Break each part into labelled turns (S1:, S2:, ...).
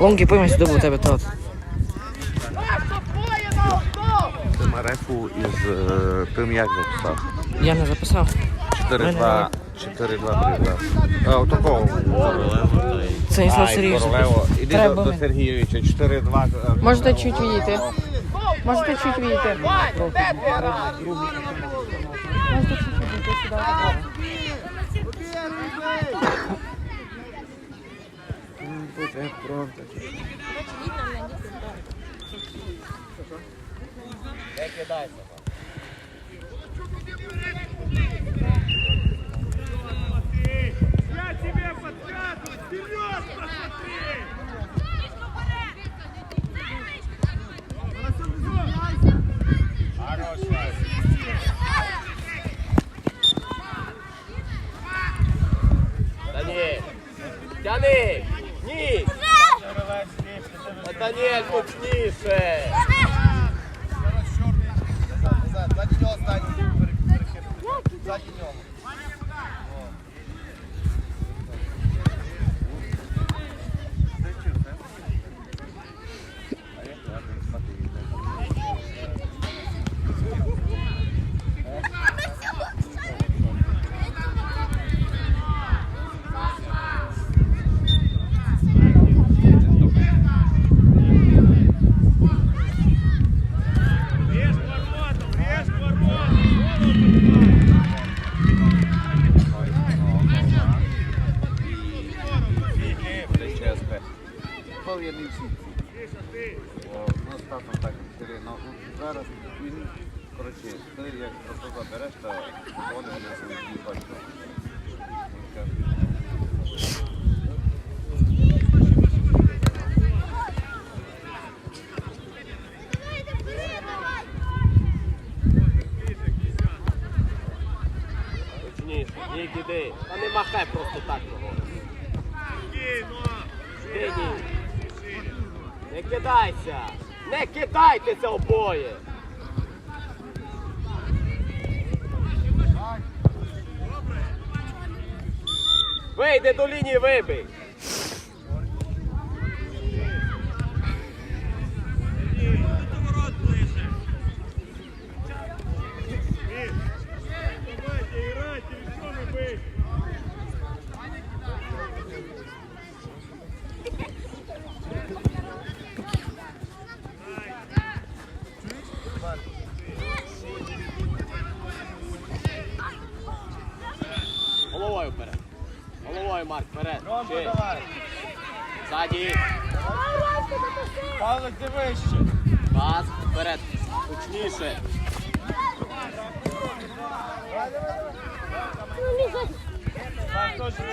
S1: Лонги пойми сюди у тебе тот.
S2: Ти Марефу із е, тим як записав.
S1: Я не записав.
S2: 4-2, 4-2, 3-2. А, отакого.
S1: Станіслав
S2: Ай,
S1: Сергійович.
S2: Іди до, до. Сергійовича. 4-2. е,
S1: Можете чуть відійти. Можете чуть відійти. Можете чуть відійти сюди.
S3: Я тебе подсказываю! Вперед посмотри!
S4: Даніель! Тяни! Ні! Та Даніель, мощніше!
S5: Нього стань. Ззаді нього.
S3: Режь воротом! Режь воротом!
S2: ЧСП. Повірний всі. О, Ну, статом так, чотири. Ну, зараз він, коротше, ти як просто забереш, то вони не собі бачать.
S4: Ні, іди. Та не махай просто так його. Ти. Не кидайся! Не кидайтеся обоє! Вийди до лінії вибий! Головою вперед! Головою, Марк, вперед! Ще. Ззаді!
S5: Павлик, ти вище.
S4: Пас, вперед! Точніше!
S5: Так, точно.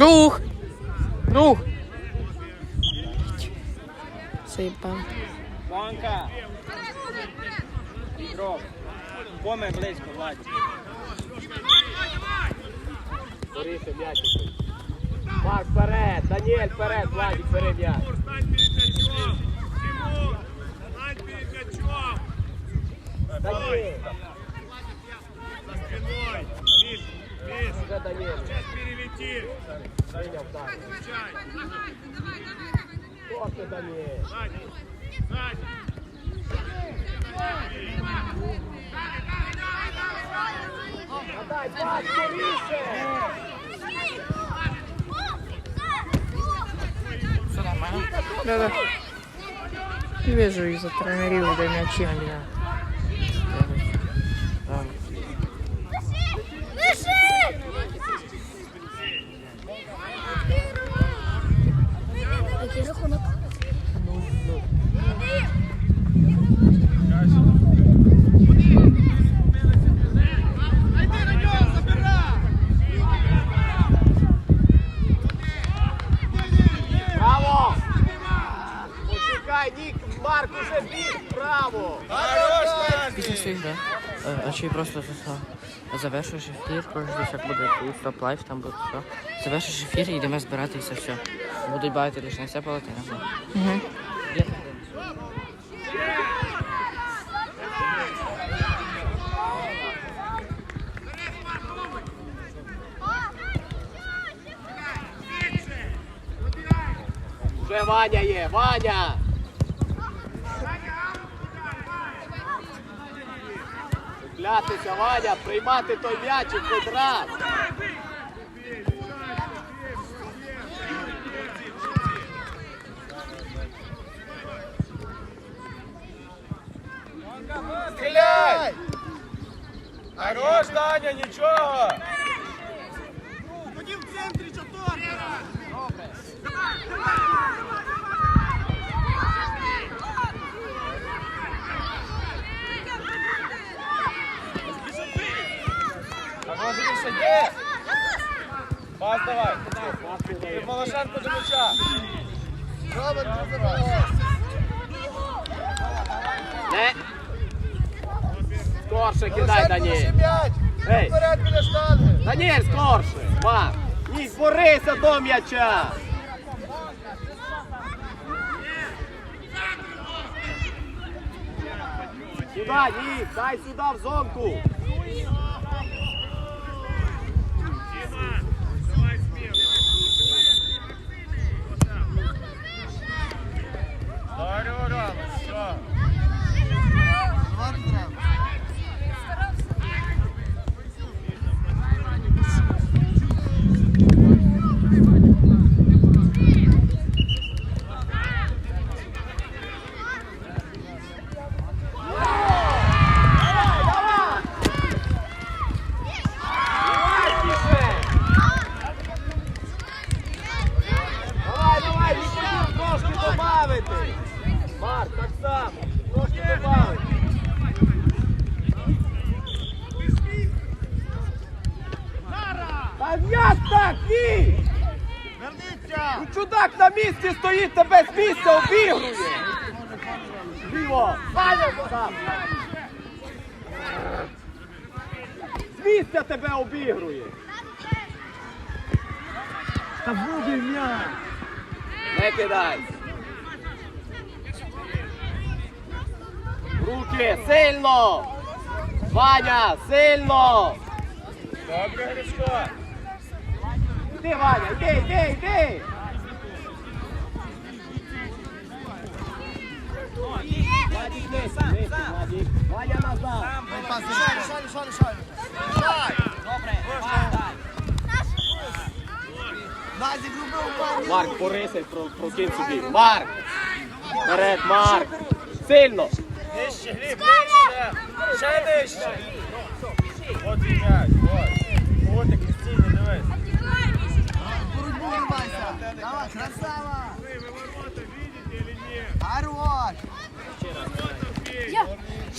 S1: Рух! Рух! Сейпан.
S6: Банка. Дров. Коме близько, Владі.
S4: Скоріше м'ячик. Марк, вперед! Даніель, вперед! Владик, бери м'яч!
S3: За Миш.
S4: Даніель. Пас, скоріше!
S1: Все нормально? Да-да. Вижу из-за тренерів, де м'ячі.
S7: Який рахунок?
S4: Браво! Почекай, Нік, Марк уже біг, браво!
S1: Після своїх, да? Е, А чи просто це? Завершуєш ефір, пройдеш, як буде тут стоп лайф, там буде все. Завершуєш ефір і йдемо збиратися все. Будуть бавити лише не все палати. Угу.
S4: Вже Ваня є, Ваня! Клятися, Ваня, приймати той м'ячик хоч раз.
S5: Стріляй! Хорош, Даня, нічого! А може є? Пас давай. Волошенко до м'яча. Ти забивай.
S4: Не. Скорше кидай, Даніель. Ей.
S5: Вперед біля штанги.
S4: Даніель, скорше. Марк, Нік, борися до м'яча. Сюди, Нік, дай сюди в зонку. Hard місці тебе з місця обігрує. Ліво. З місця тебе обігрує. Та буде м'яч. Не кидай. Руки, сильно. Ваня, сильно.
S5: Добре, Гришко.
S4: Йди, Ваня, йди, йди, йди. Владик, вниз, вниз, Владик. Ваня назад.
S5: Пас, лишай, лишай, лишай, лишай. Лишай. Назік, руби упав.
S4: Марк, порисай, про, прокинь собі. Марк! Вперед, Марк! Сильно!
S5: Нижче, Гліб, нижче. Ще нижче. От і м'яч, от. От і Крістіні, дивись.
S7: Боротьбу вривайся. Давай, красава.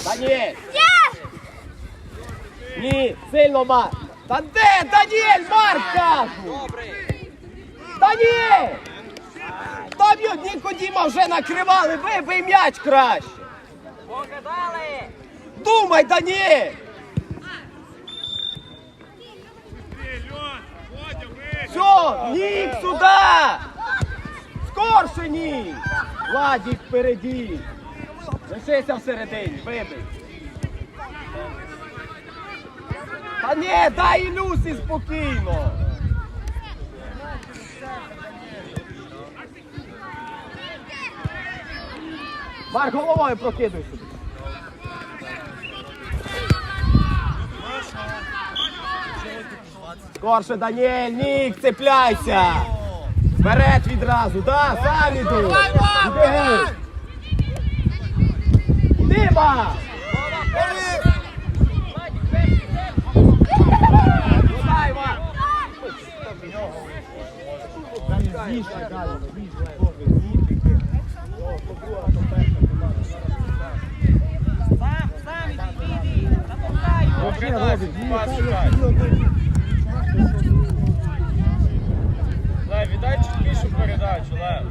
S4: Даніель! Ні, сильно, Марк! Та де, Даніель, Марк, кажу! Даніель! Там його Нікодіма вже накривали, вибий м'яч краще! Покидали! Думай, Даніель!
S3: Быстрее, Лён. Водя, выше.
S4: Все, Нік сюди! Скорше, Нік! Владік впереді! Лишися всередині, вибий! Та ні, дай Ілюсі спокійно. Марк, головою прокидуй сюди. Скорше, Даніель, Нік, цепляйся! Вперед відразу, да, сам іду! Ну дай,
S6: Сам, сам іди, іди, запускай його.
S5: Пас шукай. Лев, віддай чіткішу передачу, Лев.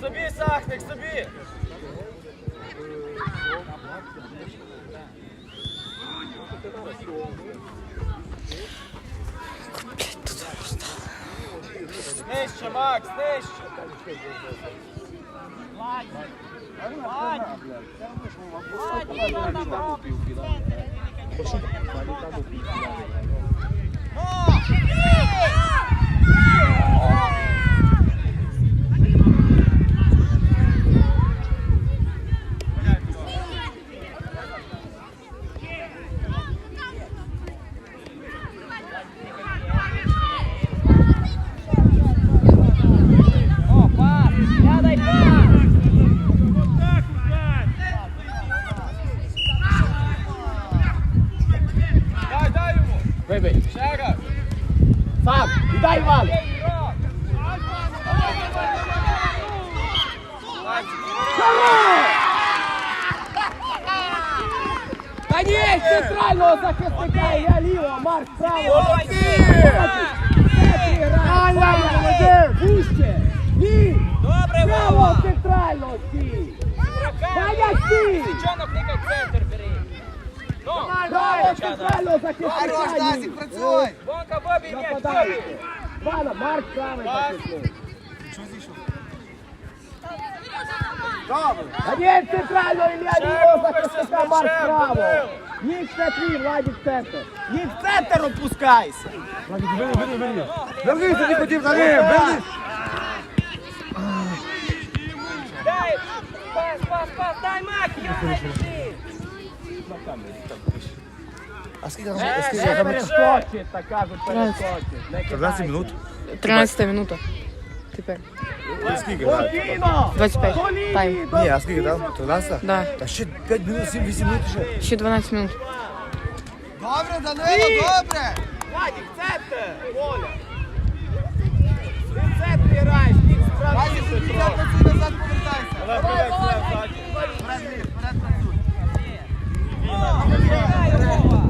S5: Собі, Сахник, собі. Нижче, Макс, нижче.
S6: О, пас, я дай пас.
S5: Дай, дай йому.
S4: Вибий.
S5: Ще раз.
S4: Сам, дай Іван! Даніель, центрального захисника, я ліво, Марк право. Вище! Ні!
S6: Добре,
S4: Право
S6: Вова.
S4: центрального стій! Даня стій!
S6: Чонок, тикай в центр бери. Ну,
S4: Право центрального захисника! Ні!
S7: працюй!
S6: Бонка, Бобі, м'яч, Бобі.
S4: Вана, Марк правий захисник. Даніель центрально, Ілля лівого захисника, Марк право. Їх це твій, Владик центр. Їх в центр опускайся.
S5: Вернися, не хотів за ним, вернись.
S6: Дай, пас, пас, пас, дай Мак, я біжи.
S4: Не перескочить, так кажуть, перескочить. Не 15 минут.
S1: 13 минута. Тепер.
S4: Спокійно!
S1: 25.
S4: По лінії,
S1: Тайм.
S4: до-
S8: Ні, а скільки там? 13?
S1: Да.
S8: Та ще 5 минут, 7-8 минут ще.
S1: Ще 12 минут.
S7: Добре, Данило, добре!
S4: Владик, центр! Воля! Ти в центрі граєш, ніг справді
S7: Я
S4: трохи.
S7: працюй назад, повертайся!
S5: Лев, привет, Лев, ззаді.
S7: Вперед, Лів, вперед працюй!
S4: Вперед, вибіг!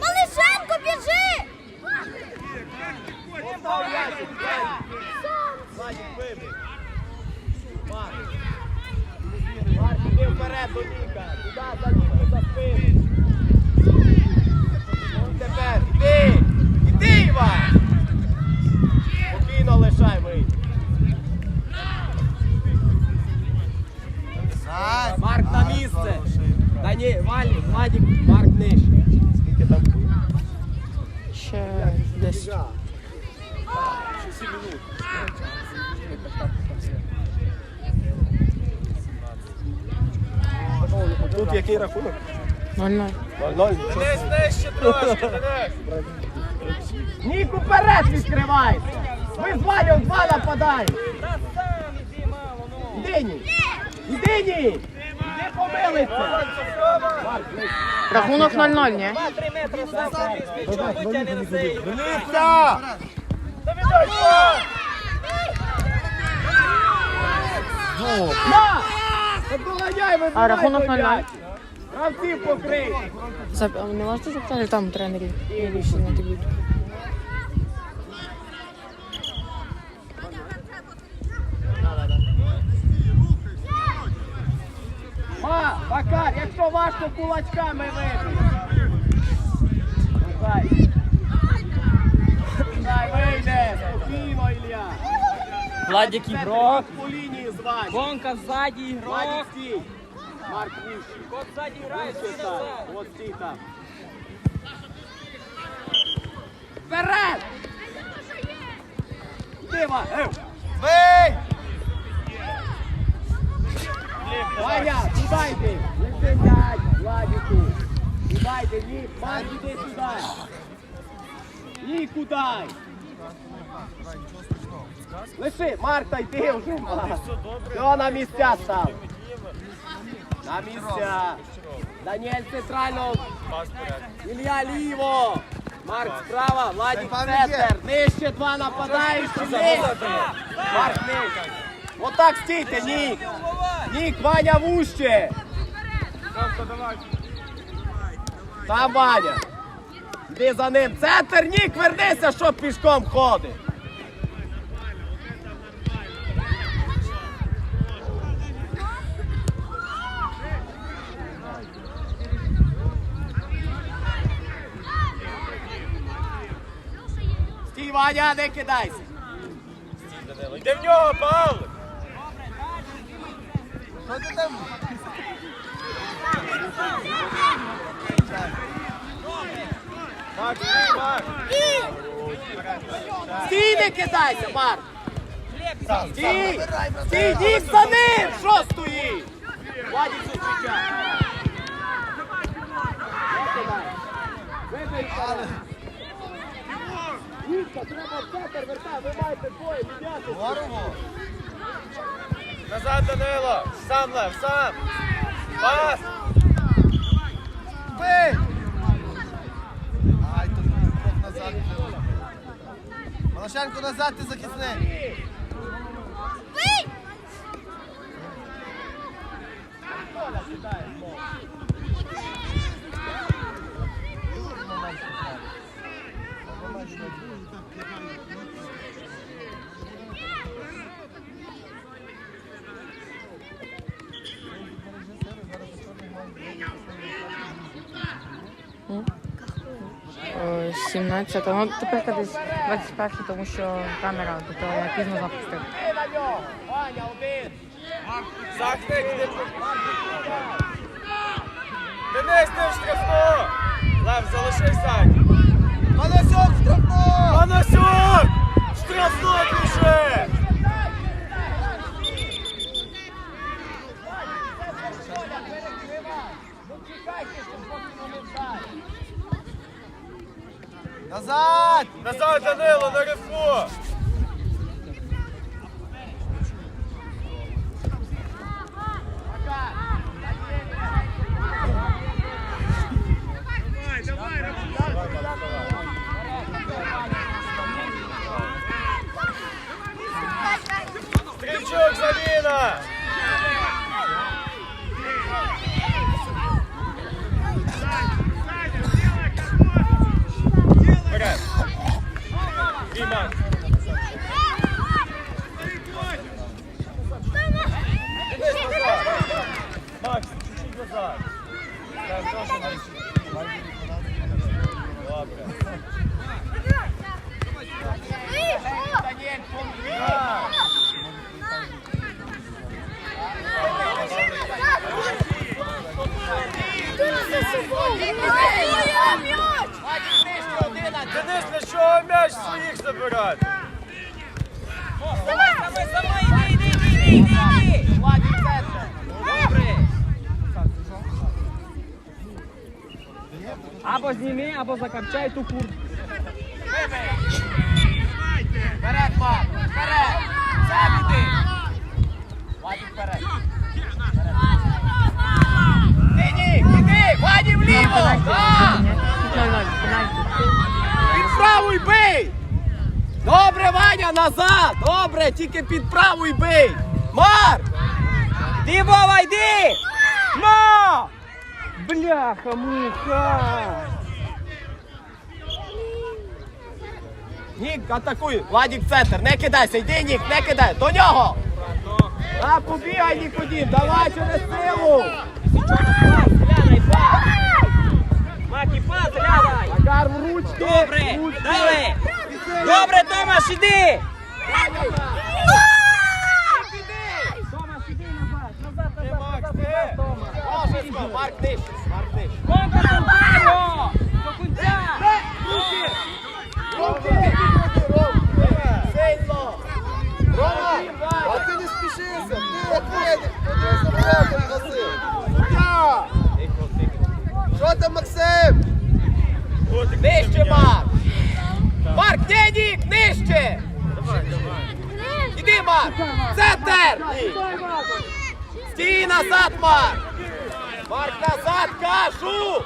S7: Малишенко, біжи!
S4: Вперед до за Ніку, за спину! Тепер, іди! Іван! Спокійно лишай вийти! Марк на місце! Та ні, Валі, Владик, Марк нижче. Скільки там буде?
S1: Ще 10.
S4: Тут який рахунок?
S1: 0-0.
S4: 0-0.
S5: Денис, нижче трошки, Денис.
S4: Нік уперед відкривайся! Ви з Валю два нападають!
S6: Та сам іди мало, ну.
S4: Іди, Нік! Іди, Нік! Іди помилиться.
S1: Рахунок 0-0, ні?
S4: Ви
S1: А рахунок 0-0.
S4: Гравців покрий.
S1: Зап- Не можете запитати там тренерів? Я більше не дають.
S4: Ма, Макар, якщо важко кулачками вийде. Спокійно, Ілля.
S6: Владик ігрок.
S4: По лінії звань.
S6: Гонка ззаді ігрок.
S4: Владик стій. Марк вище.
S6: Кот ззаді грає,
S4: так.
S6: назад.
S4: От стій там. Вперед! Дива!
S5: Бий!
S4: Ваня, туди йди! Йди, ні, Марк, іди сюди! Ні, куди! Лиши, Марта, йди вже, Марк! Все, на місця став! На місця! Даніель центрально! Ілля ліво! Марк справа, Владик центр! Нижче два нападаючі! Марк нижче! Отак стійте, Нік! Нік, Ваня вуще! Там Ваня! Йди за ним! Центр, Нік, вернися, щоб пішком ходить! Ваня, не кидайся!
S5: Йди в нього, Павло!
S7: Що ти там?
S5: Макс, стій,
S4: Стій, не кидайся, Марк! Стій! Стій, Нік за ним! Що стоїть? Владик зустрічай! Не кидай. Вибий вперед. Нікка, треба в центр вертай, ви маєте двоє, міняти.
S7: Здорово.
S5: Назад, Данило! Сам Лев, сам! Пас!
S7: Бий! Ай, тут крок назад. Малашенко назад, ти захисник.
S1: Е, 17, ну тепер десь 21, тому що камера до того я пізно запустив.
S5: Денис, ти в штрафну! Лев, залишися!
S7: Панасюк штрафно!
S5: Панасюк! В Штрафну піши!
S7: Назад!
S5: Назад, Данило, на рифу!
S3: Давай, давай, Роман.
S5: Стрічок, заміна! Вперед! І Макс! Дивись назад! Макс, чуть-чуть назад! Так, теж назад. Добре.
S4: Даніель, помни! Вадик, нижче, одинадцять!
S5: Денис, для чого м'яч своїх забирати?
S6: Давай, давай, давай, іди, іди, іди, іди, іди.
S4: Центр!
S6: Добре. Або зніми, або закапчай ту куртку.
S4: Вперед, Марк! Вперед! Сам іди! Владик, вперед! Вані вліво! Під праву й бий! Добре, Ваня, назад! Добре, тільки під праву й бий! Марк!
S6: Ти, Вова, йди! Ма! Бляха, муха!
S4: Нік, атакуй! Владік центр, не кидайся, йди, Нік, не кидай! До нього! А, побігай, Нікодім, давай через силу!
S6: Глядай, пас! Макі, пас, глядай!
S4: Макар в ручки!
S6: Добре,
S4: ручки.
S6: дали! Добре, Томаш, іди! Томаш, іди назад, назад, назад, назад, назад, Томаш!
S4: Божество, Марк нижче, Марк нижче.
S6: Контр
S4: назад, Марк! Марк, назад, кажу!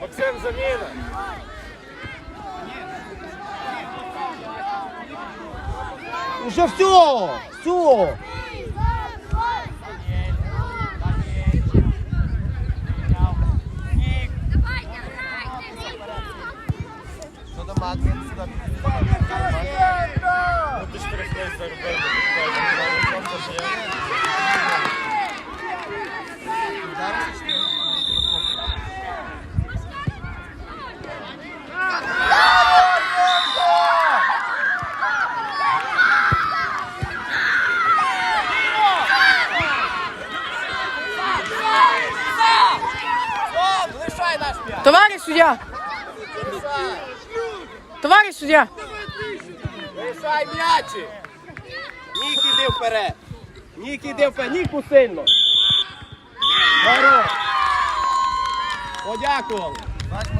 S5: Максим, заміна.
S7: Уже все, все. Що там, Макс?
S5: Ж перехлесть заробив.
S4: Вон, лишай наш м'яч!
S1: Товариш суддя! Товариш суддя!
S4: Лишай м'ячі! Нік іди вперед! Нік іди вперед! Ніку сильно! Здорово!
S7: Максим.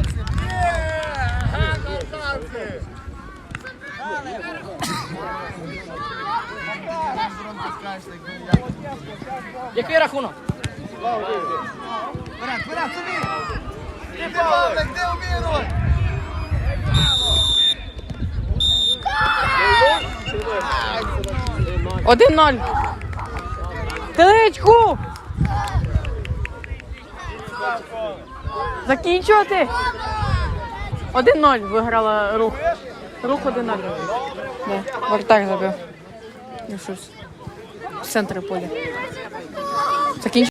S1: Який рахунок?
S7: Вперед, вперед, собі. Ти Павлик, де обігруй?
S1: Один ноль. Теличку! Закінчувати. Один ноль виграла рух. Рух один ноль. Да. Вартак забив. Ну щось. В центрі поля. Закінчувати.